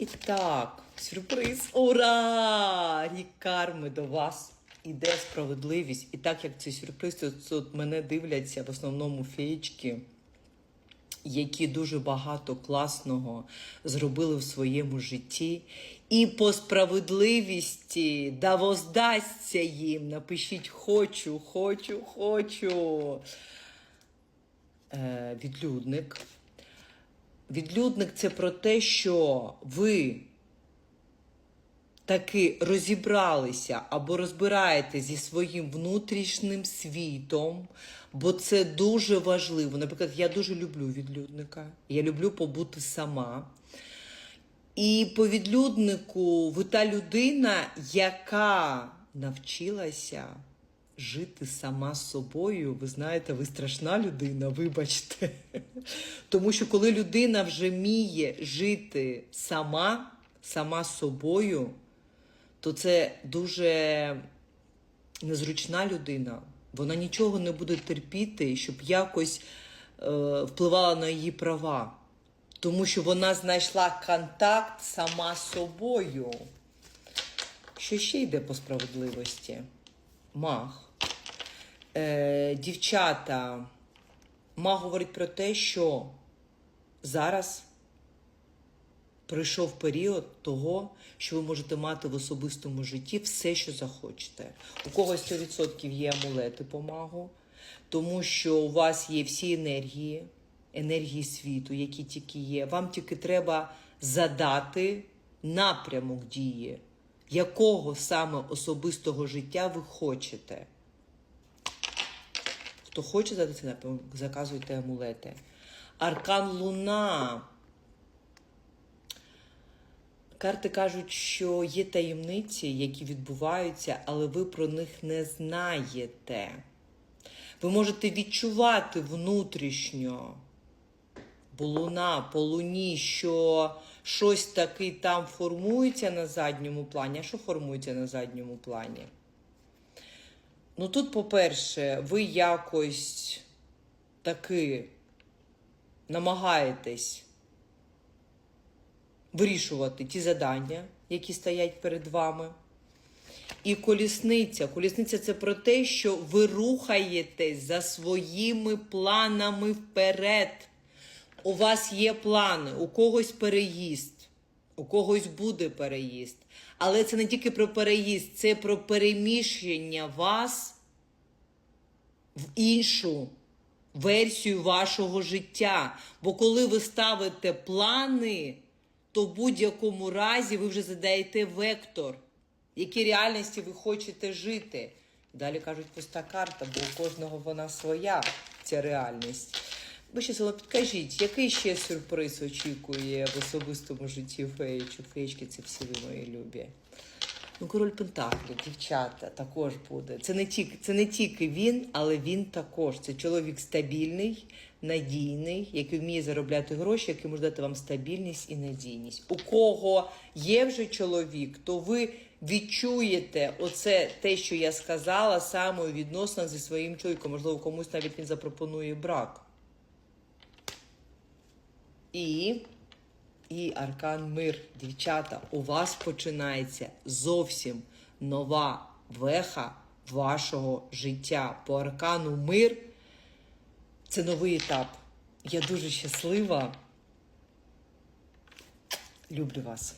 І так, сюрприз. Ура! Рік карми до вас. Іде справедливість. І так як це сюрприз, то тут мене дивляться в основному феєчки, які дуже багато класного зробили в своєму житті. І по справедливості да воздасться їм. Напишіть хочу, хочу, хочу. Е, відлюдник. Відлюдник це про те, що ви таки розібралися або розбираєте зі своїм внутрішнім світом, бо це дуже важливо. Наприклад, я дуже люблю відлюдника, я люблю побути сама. І по відлюднику ви та людина, яка навчилася жити сама з собою. Ви знаєте, ви страшна людина, вибачте. Тому що коли людина вже вміє жити сама, сама з собою, то це дуже незручна людина. Вона нічого не буде терпіти, щоб якось е, впливала на її права. Тому що вона знайшла контакт сама з собою. Що ще йде по справедливості? Мах. Е, дівчата, маг говорить про те, що зараз прийшов період того, що ви можете мати в особистому житті все, що захочете. У когось 100% є амулети по магу, тому що у вас є всі енергії, енергії світу, які тільки є. Вам тільки треба задати напрямок дії, якого саме особистого життя ви хочете. Хто хоче задати заказуйте амулети. Аркан Луна. Карти кажуть, що є таємниці, які відбуваються, але ви про них не знаєте. Ви можете відчувати внутрішньо, бо луна по луні, що щось таки там формується на задньому плані. А що формується на задньому плані? Ну тут, по-перше, ви якось таки намагаєтесь вирішувати ті завдання, які стоять перед вами. І колісниця. Колісниця це про те, що ви рухаєтесь за своїми планами вперед. У вас є плани, у когось переїзд, у когось буде переїзд. Але це не тільки про переїзд, це про переміщення вас в іншу версію вашого життя. Бо коли ви ставите плани, то в будь-якому разі ви вже задаєте вектор, якій реальності ви хочете жити. Далі кажуть, пуста карта, бо у кожного вона своя, ця реальність. Ви ще Село, підкажіть, який ще сюрприз очікує в особистому житті феєчок? Феєчки це всі ви мої любі. Ну, король Пентаклів, дівчата, також буде. Це не тільки, це не тільки він, але він також. Це чоловік стабільний, надійний, який вміє заробляти гроші, який може дати вам стабільність і надійність. У кого є вже чоловік, то ви відчуєте оце те, що я сказала, саме у відносинах зі своїм чоловіком. Можливо, комусь навіть він запропонує брак. І, і аркан мир, дівчата, у вас починається зовсім нова веха вашого життя. По аркану мир це новий етап. Я дуже щаслива. Люблю вас.